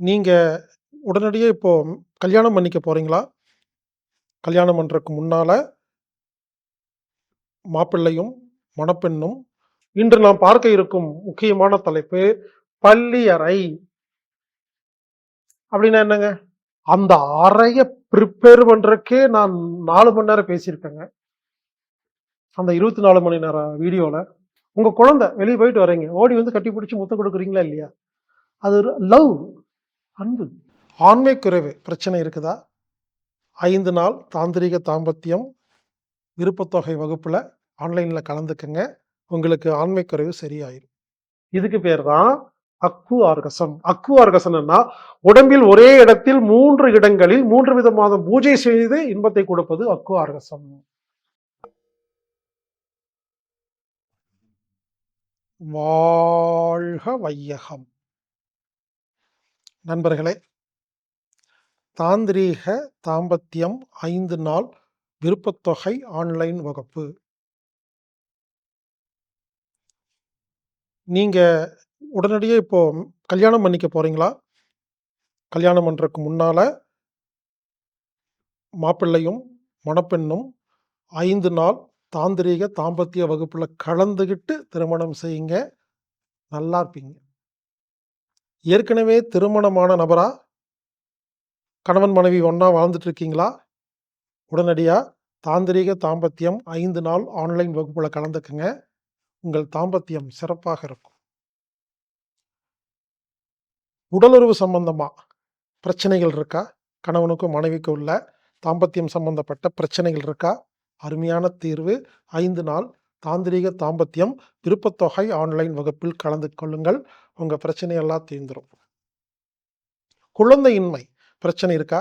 நீங்க உடனடியா இப்போ கல்யாணம் பண்ணிக்க போறீங்களா? கல்யாணம் பண்றக்கு முன்னால மாப்பிள்ளையும், மணப்பெண்ணும் இன்று நாம் பார்க்க இருக்கும் முக்கியமான தலைப்பு பள்ளி அறை அப்படின்னா என்னங்க? அந்த அறைய பிரிப்பேர் பண்ணுறக்கே நான் 4 மணி நேரம் பேசியிருக்கேங்க அந்த 24 மணி நேர வீடியோல. உங்க குழந்தை வெளிய போயிட்டு வர்றீங்க. ஓடி வந்து கட்டி முத்தம் குடுக்குறீங்களா இல்லையா? அது ஒரு லவ், அன்பு. ஆண்மை குறைவு பிரச்சனை இருக்குதா? ஐந்து நாள் தாந்திரிக தாம்பத்தியம் விருப்பத்தொகை வகுப்புல ஆன்லைன்ல கலந்துக்கங்க. உங்களுக்கு ஆண்மை குறைவு சரியாயிரும். இதுக்கு பேர் தான் அக்கு ஆர்கசம். அக்கு ஆர்கசம்னா உடம்பில் ஒரே இடத்தில் மூன்று இடங்களில் மூன்று விதமான பூஜை செய்து இன்பத்தை கொடுப்பது அக்கு ஆர்கசம். வாழ்க வையகம். நண்பர்களே, தாந்திரீக தாம்பத்தியம் ஐந்து நாள் விருப்பத்தொகை ஆன்லைன் வகுப்பு. நீங்கள் உடனடியே இப்போ கல்யாணம் பண்ணிக்க போறீங்களா? கல்யாணம் பண்ணுறதுக்கு முன்னால் மாப்பிள்ளையும், மணப்பெண்ணும் ஐந்து நாள் தாந்திரீக தாம்பத்திய வகுப்பில் கலந்துக்கிட்டு திருமணம் செய்யுங்க. நல்லா இருப்பீங்க. ஏற்கனவே திருமணமான நபரா? கணவன், மனைவி ஒன்றா வாழ்ந்துட்டு இருக்கீங்களா? உடனடியாக தாந்திரீக தாம்பத்தியம் ஐந்து நாள் ஆன்லைன் வகுப்புல கலந்துக்குங்க உங்கள் தாம்பத்தியம் சிறப்பாக இருக்கும். உடலுறவு சம்பந்தமா பிரச்சனைகள் இருக்கா? கணவனுக்கும் மனைவிக்கும் உள்ள தாம்பத்தியம் சம்பந்தப்பட்ட பிரச்சனைகள் இருக்கா? அருமையான தீர்வு ஐந்து நாள் தாந்திரீக தாம்பத்தியம் விருப்பத்தொகை ஆன்லைன் வகுப்பில் கலந்து கொள்ளுங்கள். உங்கள் பிரச்சனையெல்லாம் தீர்ந்துடும் தீர்ந்துரும். குழந்தையின்மை பிரச்சனை இருக்கா?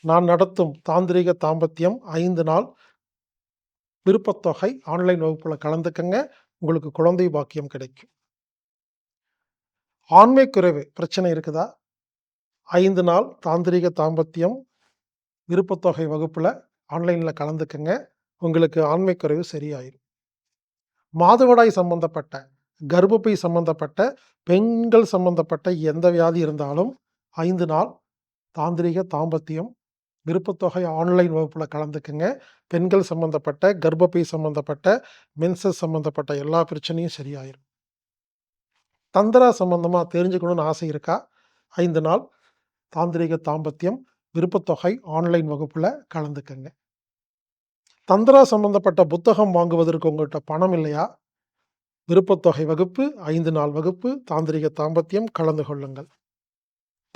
நான் நடத்தும் தாந்திரீக தாம்பத்தியம் ஐந்து நாள் விருப்பத்தொகை ஆன்லைன் வகுப்பில் கலந்துக்கங்க. உங்களுக்கு குழந்தை பாக்கியம் கிடைக்கும். ஆண்மை குறைவு பிரச்சனை இருக்குதா? ஐந்து நாள் தாந்திரிக தாம்பத்தியம் விருப்பத்தொகை வகுப்பில் ஆன்லைனில் கலந்துக்கங்க. உங்களுக்கு ஆண்மை குறைவு சரியாயிரும். மாதவிடாய் சம்பந்தப்பட்ட, கர்ப்பப்பை சம்பந்தப்பட்ட, பெண்கள் சம்பந்தப்பட்ட எந்த வியாதி இருந்தாலும் ஐந்து நாள் தாந்திரிக தாம்பத்தியம் விருப்பத்தொகை ஆன்லைன் வகுப்பில் கலந்துக்குங்க பெண்கள் சம்பந்தப்பட்ட, கர்ப்பப்பை சம்பந்தப்பட்ட, மென்சஸ் சம்பந்தப்பட்ட எல்லா பிரச்சனையும் சரியாயிரும். தந்திரா சம்மந்தமாக தெரிஞ்சுக்கணும்னு ஆசை இருக்கா? ஐந்து நாள் தாந்திரிக தாம்பத்தியம் விருப்பத்தொகை ஆன்லைன் வகுப்பில் கலந்துக்கங்க. தந்திரா சம்பந்தப்பட்ட புத்தகம் வாங்குவதற்கு உங்கள்கிட்ட பணம் இல்லையா? விருப்பத்தொகை வகுப்பு ஐந்து நாள் வகுப்பு தாந்திரீக தாம்பத்தியம் கலந்து கொள்ளுங்கள்.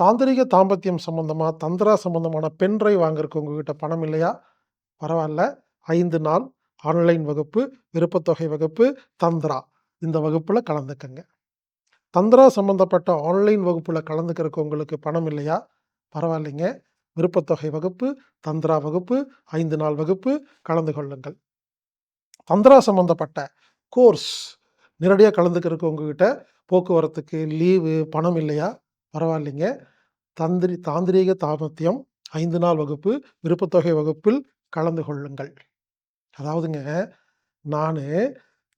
தாந்திரிக தாம்பத்தியம் சம்பந்தமாக தந்திரா சம்பந்தமான பென்ட்ரைவ் வாங்குறதுக்கு உங்ககிட்ட பணம் இல்லையா? பரவாயில்ல ஐந்து நாள் ஆன்லைன் வகுப்பு, விருப்பத்தொகை வகுப்பு, தந்திரா இந்த வகுப்பில் கலந்துக்கங்க. தந்திரா சம்பந்தப்பட்ட ஆன்லைன் வகுப்பில் கலந்துக்கிறதுக்கு உங்களுக்கு பணம் இல்லையா? பரவாயில்லைங்க. விருப்பத்தொகை வகுப்பு, தந்திரா வகுப்பு, ஐந்து நாள் வகுப்பு கலந்து கொள்ளுங்கள். தந்திரா சம்பந்தப்பட்ட கோர்ஸ் நேரடியாக கலந்துக்கிறதுக்கு உங்ககிட்ட போக்குவரத்துக்கு, லீவு, பணம் இல்லையா? பரவாயில்லைங்க. தந்திரி தாந்திரீக தாமத்தியம் ஐந்து நாள் வகுப்பு, விருப்பத்தொகை வகுப்பில் கலந்து கொள்ளுங்கள். அதாவதுங்க, நான்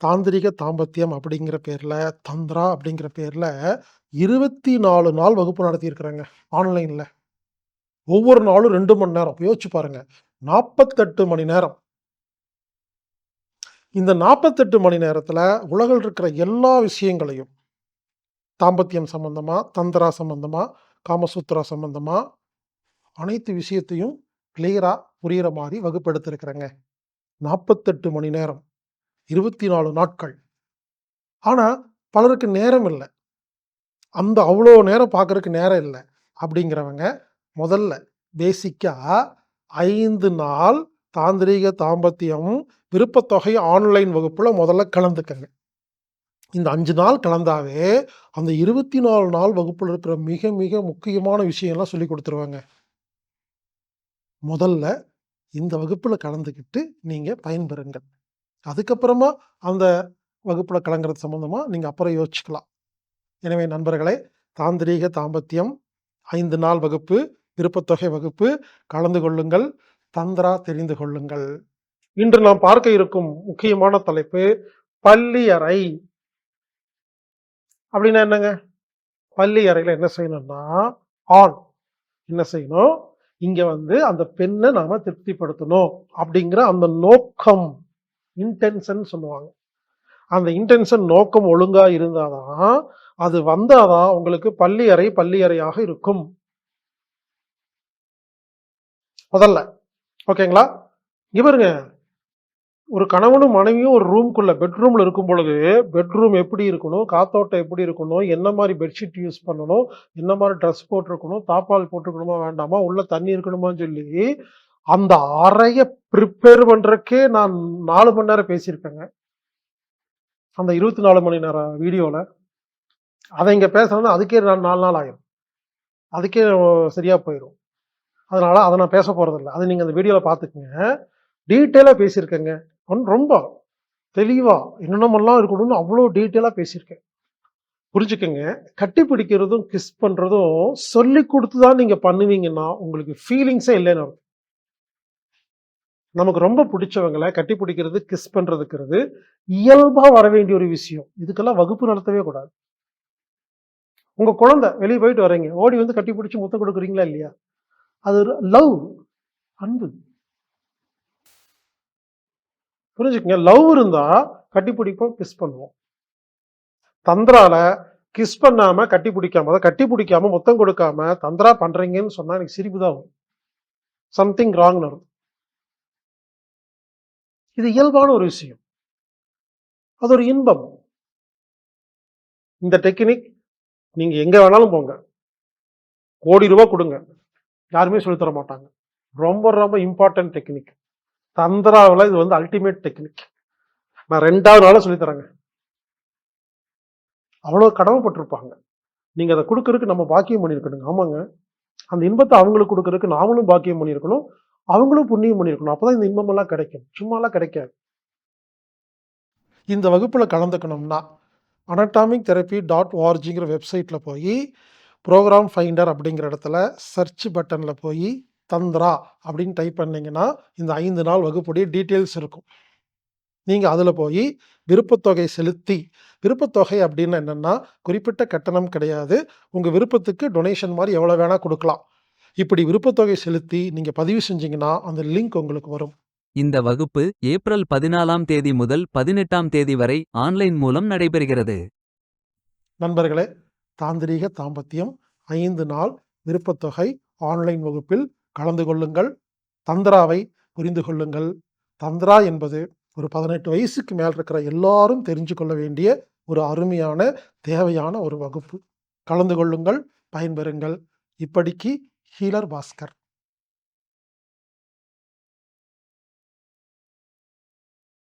தாந்திரிக தாம்பத்தியம் அப்படிங்கிற பேரில் தந்திரா அப்படிங்கிற பேரில் இருபத்தி நாலு நாள் வகுப்பு நடத்தியிருக்கிறேங்க ஆன்லைனில் ஒவ்வொரு நாளும் ரெண்டு மணி நேரம். யோசிச்சு பாருங்க. 48 மணி நேரம். இந்த 48 மணி நேரத்தில் உலகில் இருக்கிற எல்லா விஷயங்களையும் தாம்பத்தியம் சம்பந்தமா, தந்திரா சம்பந்தமா, காமசூத்ரா சம்பந்தமா அனைத்து விஷயத்தையும் கிளியராக புரிகிற மாதிரி வகுப்பெடுத்திருக்கிறேங்க நாற்பத்தெட்டு மணி நேரம். 24 நாட்கள். ஆனால் பலருக்கு நேரம் இல்லை அந்த அவ்வளோ நேரம் பார்க்குறதுக்கு நேரம் இல்லை அப்படிங்கிறவங்க முதல்ல பேசிக்காக ஐந்து நாள் தாந்திரீக தாம்பத்தியம் விருப்பத்தொகை ஆன்லைன் வகுப்பில் முதல்ல கலந்துக்கங்க. இந்த அஞ்சு நாள் கலந்தாவே, அந்த 24 நாள் வகுப்பில் இருக்கிற மிக மிக முக்கியமான விஷயம்லாம் சொல்லிக் கொடுத்துருவாங்க முதல்ல இந்த வகுப்பில் கலந்துக்கிட்டு நீங்கள் பயன்பெறுங்கள். அதுக்கப்புறமா அந்த வகுப்பில் கலங்கிறது சம்மந்தமாக நீங்கள் அப்புறம் யோசிச்சுக்கலாம். எனவே நண்பர்களே, தாந்திரீக தாம்பத்தியம் ஐந்து நாள் வகுப்பு, விருப்பத்தொகை வகுப்பு கலந்து கொள்ளுங்கள். தந்திரா தெரிந்து கொள்ளுங்கள். இன்று நாம் பார்க்க இருக்கும் முக்கியமான தலைப்பு பள்ளியறை. அப்படின்னா என்னங்க? பள்ளியறையில என்ன செய்யணும்னா, ஆண் என்ன செய்யணும், இங்க வந்து அந்த பெண்ணை நாம திருப்திப்படுத்தணும் அப்படிங்கிற அந்த நோக்கம், இன்டென்ஷன் சொல்லுவாங்க. அந்த இன்டென்ஷன் நோக்கம் ஒழுங்கா இருந்தாதான் அது வந்தாதான் உங்களுக்கு பள்ளி அறை, பள்ளி அறையாக இருக்கும். முதல்ல. ஓகேங்களா? இங்க பாருங்க. ஒரு கணவனும் மனைவியும் ஒரு ரூம்குள்ள பெட்ரூம்ல இருக்கும் பொழுது, பெட்ரூம் எப்படி இருக்கணும்? காத்தோட்டம் எப்படி இருக்கணும்? என்ன மாதிரி பெட்ஷீட் யூஸ் பண்ணணும்? என்ன மாதிரி ட்ரெஸ் போட்டிருக்கணும்? தாப்பால் போட்டிருக்கணுமா? வேண்டாமா? உள்ள தண்ணி இருக்கணுமான்னு சொல்லி, அந்த அறைய ப்ரிப்பேர் பண்றதுக்கே நான் நாலு மணி நேரம் பேசியிருப்பேங்க. அந்த 24 மணி நேரம் வீடியோவில் அதை இங்கே பேசணும்னா அதுக்கே நான் நாலு நாள் ஆயிரும். அதுக்கே சரியா போயிடும் அதனால் அதை நான் பேச போகிறதில்ல அதை நீங்கள் அந்த வீடியோவில் பார்த்துக்கோங்க டீட்டெயிலாக பேசியிருக்கேங்க. ரொம்ப தெளிவாக என்னென்னமெல்லாம் இருக்கணும்னு அவ்வளோ டீட்டெயிலாக பேசியிருக்கேன். புரிஞ்சுக்கங்க. கட்டி பிடிக்கிறதும், கிஸ் பண்ணுறதும் சொல்லிக் கொடுத்து தான் நீங்கள் பண்ணுவீங்கன்னா, உங்களுக்கு ஃபீலிங்ஸே இல்லைன்னு அர்த்தம். நமக்கு ரொம்ப பிடிச்சவங்களை கட்டி பிடிக்கிறது, கிஸ் பண்ணுறதுக்கிறது இயல்பாக வர வேண்டிய ஒரு விஷயம். இதுக்கெல்லாம் வகுப்பு நடத்தவே கூடாது. உங்கள் குழந்தை வெளியே போயிட்டு வரீங்க ஓடி வந்து கட்டி பிடிச்சி முத்தம் கொடுக்குறீங்களா இல்லையா? அது ஒரு லவ். அன்பு. புரிஞ்சுக்கங்க. லவ் இருந்தா கட்டி பிடிப்போம், கிஸ் பண்ணுவோம். தந்திரால கிஸ் பண்ணாம, கட்டி பிடிக்காம, அதை கட்டி பிடிக்காம, மொத்தம் கொடுக்காம, தந்திரா பண்றீங்கன்னு சொன்னா எனக்கு சிரிப்பு தான் வரும். சம்திங் ராங் அர்த்தம். இது இயல்பான ஒரு விஷயம். அது ஒரு இன்பம். இந்த டெக்னிக் நீங்க எங்க வேணாலும் போங்க. கோடி ரூபா கொடுங்க யாருமே சொல்லித் தர மாட்டாங்க. ரொம்ப ரொம்ப இம்பார்ட்டன்ட் டெக்னிக். தந்திராவில் இது வந்து அல்டிமேட் டெக்னிக். நான் ரெண்டாவது நாளாக சொல்லித்தரேங்க அவ்வளோ கடமைப்பட்டிருப்பாங்க. நீங்கள் அதை கொடுக்கறதுக்கு நம்ம பாக்கியம் பண்ணியிருக்கணுங்க. ஆமாங்க. அந்த இன்பத்தை அவங்களுக்கு கொடுக்கறதுக்கு நாமளும் பாக்கியம் பண்ணியிருக்கணும். அவங்களும் புண்ணியம் பண்ணியிருக்கணும். அப்பதான் இந்த இன்பமெல்லாம் கிடைக்கும். சும்மாலாம் கிடைக்காது. இந்த வகுப்பில் கலந்துக்கணும்னா, அனட்டாமிக் தெரபி டாட் ஓஆர்ஜிங்கிற வெப்சைட்டில் போய் புரோகிராம் ஃபைண்டர் அப்படிங்கிற இடத்துல சர்ச் பட்டன்ல போயி, தந்திரா அப்படின்னு டைப் பண்ணீங்கன்னா, இந்த 5 நாள் வகுப்புடைய டீட்டெயில்ஸ் இருக்கும். நீங்க அதுல போயி விருப்பத்தொகை செலுத்தி விருப்பத்தொகை அப்டின்னா என்னன்னா, குறிப்பிட்ட கட்டணம் கிடையாது. உங்க விருப்பத்துக்கு டொனேஷன் மாரி எவ்வளோ வேணா குடுக்கலாம். இப்படி விருப்பத்தொகை செலுத்தி நீங்க பதிவு செஞ்சீங்கன்னா, அந்த லிங்க் உங்களுக்கு வரும். இந்த வகுப்பு ஏப்ரல் 14ஆம் தேதி முதல் 18ஆம் தேதி வரை ஆன்லைன் மூலம் நடைபெறுகிறது. நண்பர்களே, தாந்திரீக தாம்பத்தியம் ஐந்து நாள் விருப்பத்தொகை ஆன்லைன் வகுப்பில் கலந்து கொள்ளுங்கள். தந்திராவை புரிந்து கொள்ளுங்கள். தந்திரா என்பது ஒரு 18 வயசுக்கு மேல் இருக்கிற எல்லாரும் தெரிஞ்சு கொள்ள வேண்டிய ஒரு அருமையான, தேவையான ஒரு வகுப்பு. கலந்து கொள்ளுங்கள், பயன்பெறுங்கள். இப்படிக்கு ஹீலர் பாஸ்கர்.